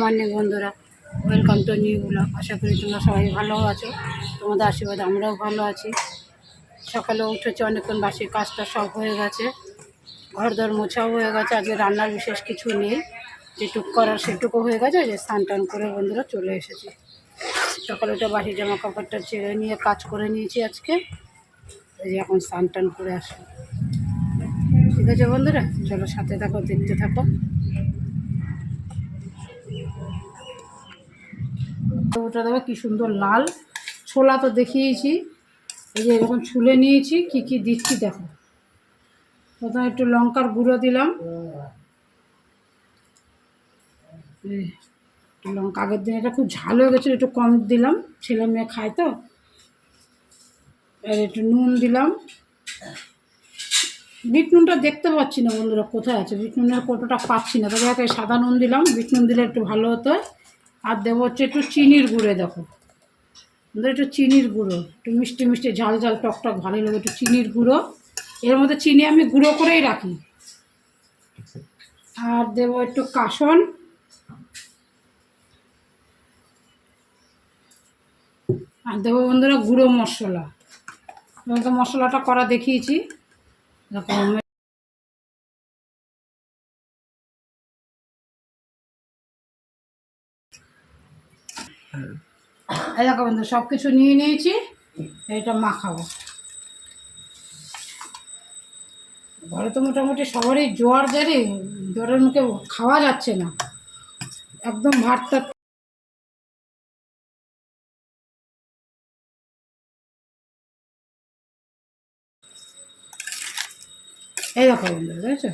Morning বন্ধুরা। Welcome to new blog আশা করি তোমরা সবাই ভালো আছো। তোমাদের আশীর্বাদ, আমরাও ভালো আছি। সকালে উঠেছে, অনেকক্ষণ বাসির কাজটা সব হয়ে গেছে। ঘর দর মোছাও হয়ে গেছে। আজকে রান্নার বিশেষ কিছু নেই। যেটুক করার সেটুকু হয়ে গেছে। যে স্নান টান করে বন্ধুরা চলে এসেছে। সকালে উঠে বাসি জামা কাপড়টা ছেড়ে নিয়ে কাজ করে নিয়েছি আজকে। এই যে এখন স্নান টান করে আসব ঠিক আছে বন্ধুরা? চলো সাথে থাকো, দেখতে থাকো। ওটা দেখো কি সুন্দর লাল। ছোলা তো দেখিয়েছি। এই যে এরকম ছুলে নিয়েছি, কি কি দিচ্ছি দেখো। প্রথমে একটু লঙ্কার গুঁড়ো দিলাম। লঙ্কা, আগের দিন এটা খুব ঝাল হয়ে গেছিল, একটু কম দিলাম। ছেলে মেয়ে খায় তো। আর একটু নুন দিলাম। বিট নুনটা দেখতে পাচ্ছি না বন্ধুরা কোথায় আছে। বিট নুনের কৌটোটা পাচ্ছি না। তবে একটা সাদা নুন দিলাম। বিট নুন দিলে একটু ভালো হতো। আর দেবো হচ্ছে একটু চিনির গুঁড়ে দেখো। একটু চিনির গুঁড়ো, একটু মিষ্টি মিষ্টি ঝাল ঝাল টক টক ভালোই লাগে, একটু চিনির গুঁড়ো। এর মধ্যে চিনি আমি গুঁড়ো করেই রাখি। আর দেবো একটু কাসন। আর দেবো বন্ধুরা গুঁড়ো মশলা। তোমাকে মশলাটা করা দেখিয়েছি। দেখো দেখো বন্ধু সব কিছু নিয়ে নিয়েছি এটা মাখাবো ঘরে তো মোটামুটি সবারই জ্বর জারি জ্বরের মুখে খাওয়া যাচ্ছে না। একদম ভাতটা এই দেখো বন্ধু, বুঝেছ?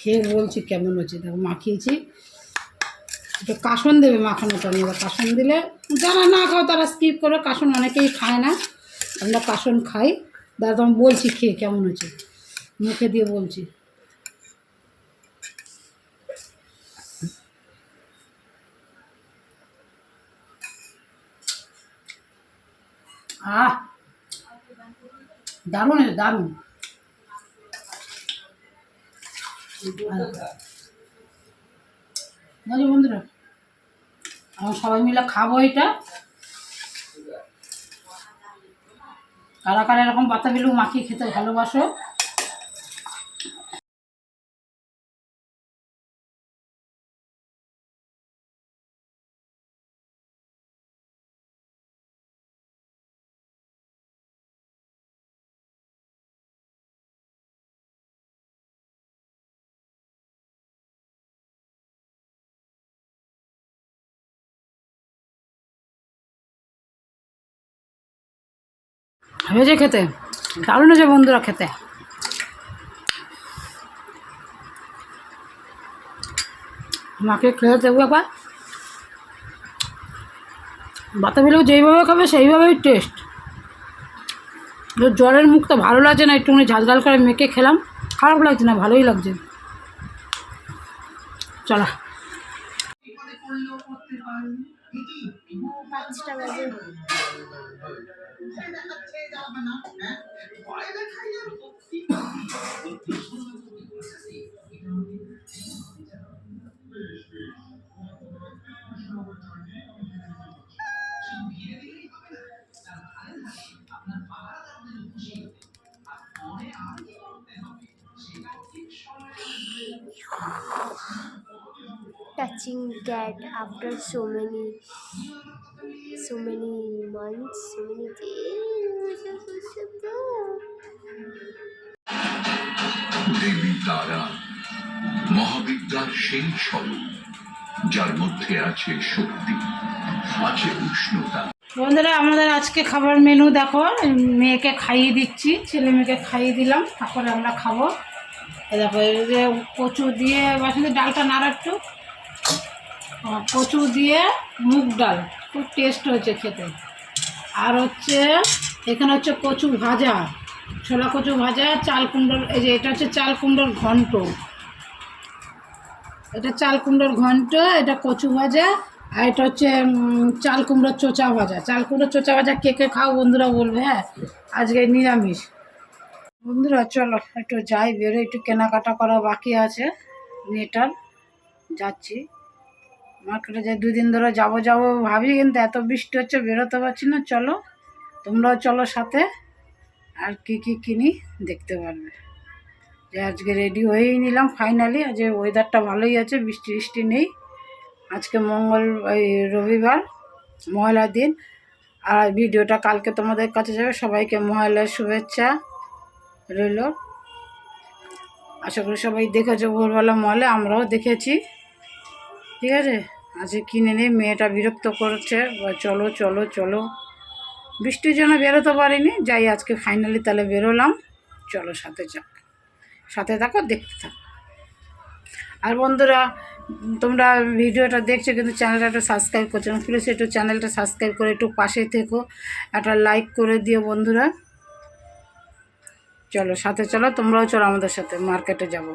খেয়ে বলছি, কেমন হচ্ছে দেখো মাখিয়েছি একটু কাসন দেবে মাখানোটা নিয়ে। কাসন দিলে যারা না খাও তারা স্কিপ করে কাসন অনেকেই খায় না। আমরা কাসন খাই। দাদা আমি বলছি, খেয়ে কেমন হচ্ছে মুখে দিয়ে বলছি। আহ! দারুণ দারুণ। বন্ধুরা আমরা সবাই মিলে খাব এটা। কারা কারা এরকম পাতা বিলু মাখিয়ে খেতে ভালোবাসো হয়েছে খেতে, দারুণ হয়েছে বন্ধুরা খেতে। মাকে খেয়ে দেবো একবার। বাতাবিলেও যেইভাবে খাবে সেইভাবেই টেস্ট জলের মুখ তো ভালো লাগছে না, একটুখানি ঝাল ঝাল করে মেখে খেলাম। খারাপ লাগছে না, ভালোই লাগছে। চলা। পাঁচটা বাজে। Touching cat after so many so many months so many days. দেবী তারা মহাবিদ্যার সেই স্বরূপ যার মধ্যে আছে শক্তি আছে উষ্ণতা। বন্ধুরা আমাদের আজকে খাবার মেনু দেখো মেয়েকে খাইয়ে দিচ্ছি ছেলে মেয়েকে খাইয়ে দিলাম তারপরে আমরা খাব। দেখো এই যে কচু দিয়ে বাসন্তী ডালটা নাড়া একটু কচু দিয়ে মুগ ডাল। খুব টেস্ট হয়েছে খেতে। আর হচ্ছে, এখানে হচ্ছে কচু ভাজা। ছোলা কচু ভাজা, চাল কুমড়োর, এই যে এটা হচ্ছে চাল কুমড়োর ঘন্ট। এটা চাল কুমড়োর ঘন্ট, এটা কচু ভাজা, আর এটা হচ্ছে চাল কুমড়োর চোচা ভাজা। চাল কুমড়োর চোচা ভাজা কে কে খাও বন্ধুরা বলবে হ্যাঁ? আজকে নিরামিষ। বন্ধুরা, চলো, একটু যাই বেরো একটু কেনাকাটা করা বাকি আছে। মেয়েটার, যাচ্ছি। মার্কেটে যে দুদিন ধরে যাব যাব ভাবি, কিন্তু এত বৃষ্টি হচ্ছে, বেরোতে পারছি না। চলো, তোমরাও চলো সাথে। আর কি কি কিনি দেখতে পারবে। যে আজকে রেডি হয়েই নিলাম ফাইনালি আজ ওয়েদারটা ভালোই আছে, বৃষ্টি বৃষ্টি নেই। আজকে মঙ্গল, এই রবিবার, মহালয়ার দিন। আর ভিডিওটা কালকে তোমাদের কাছে যাবে। সবাইকে মহালয়ার শুভেচ্ছা রইল। আশা করি সবাই দেখেছ ভোরবেলা মলে আমরাও দেখেছি। ঠিক আছে? আজকে কিনে নিয়ে মেয়েটা বিরক্ত করছে? চলো চলো চলো। বৃষ্টির জন্য বেরোতে পারিনি। যাই, আজকে ফাইনালি তাহলে বেরোলাম। চলো, সাথে যাক। সাথে থাকো, দেখতে থাকো। আর বন্ধুরা, তোমরা ভিডিওটা দেখছ কিন্তু চ্যানেলটা একটু সাবস্ক্রাইব করছ না প্লিজ একটু চ্যানেলটা সাবস্ক্রাইব করে একটু পাশে থেকো। একটা লাইক করে দিও বন্ধুরা। চলো, সাথে চলো, তোমরাও চলো আমাদের সাথে মার্কেটে যাব।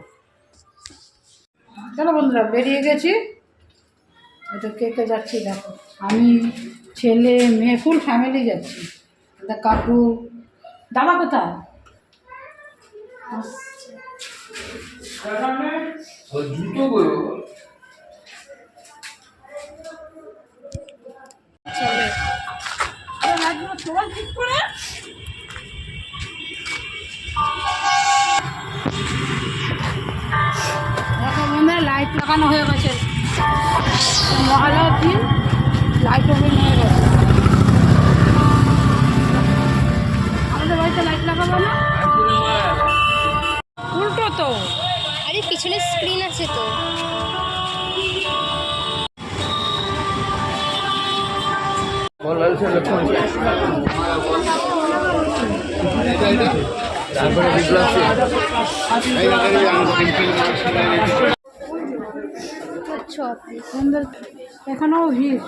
চলো বন্ধুরা, বেরিয়ে গেছি। হয়তো কে কে যাচ্ছি দেখো। আমি, ছেলে, মেয়ে ফুল ফ্যামিলি যাচ্ছি। দাদা কাকু, দাদা কোথায়? চলে লাইট লাগানো হয়ে গেছে। মহালয়ার দিন লাইট ওভেন হয়ে গেছে। আমাদের বাড়িতে লাইট লাগাবো না? উল্টো তো। আরে পিছনে স্ক্রিন আছে তো। চপ সুন্দর। এখানেও ভিড়।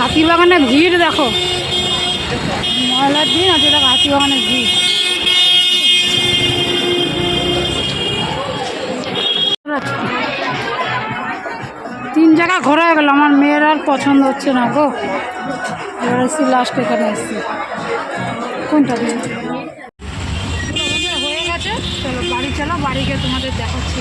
হাতিবাগানে ভিড় দেখো। ময়লার দিন আছে দেখো হাতিবাগানে ভিড় তিন জায়গা ঘোরা হয়ে গেল, আমার মেয়ের আর পছন্দ হচ্ছে না গো। এবার এসছি লাস্ট এখানে এসছি। কোনটা দিয়ে হয়ে গেছে, চলো বাড়ি চলো, বাড়ি গিয়ে তোমাদের দেখাচ্ছি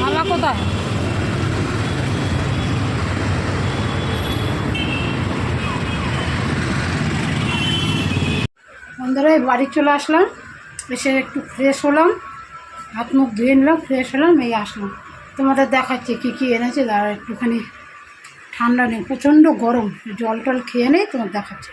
মালা কোথায় এই বাড়ি চলে আসলাম, এসে একটু ফ্রেশ হলাম, হাত মুখ ধুয়ে নিলাম ফ্রেশ হলাম, এই আসলাম। তোমাদের দেখাচ্ছি কী কী এনেছে দাঁড়া একটুখানি ঠান্ডা নেই, প্রচণ্ড গরম, জল টল খেয়ে নেই তোমার দেখাচ্ছি।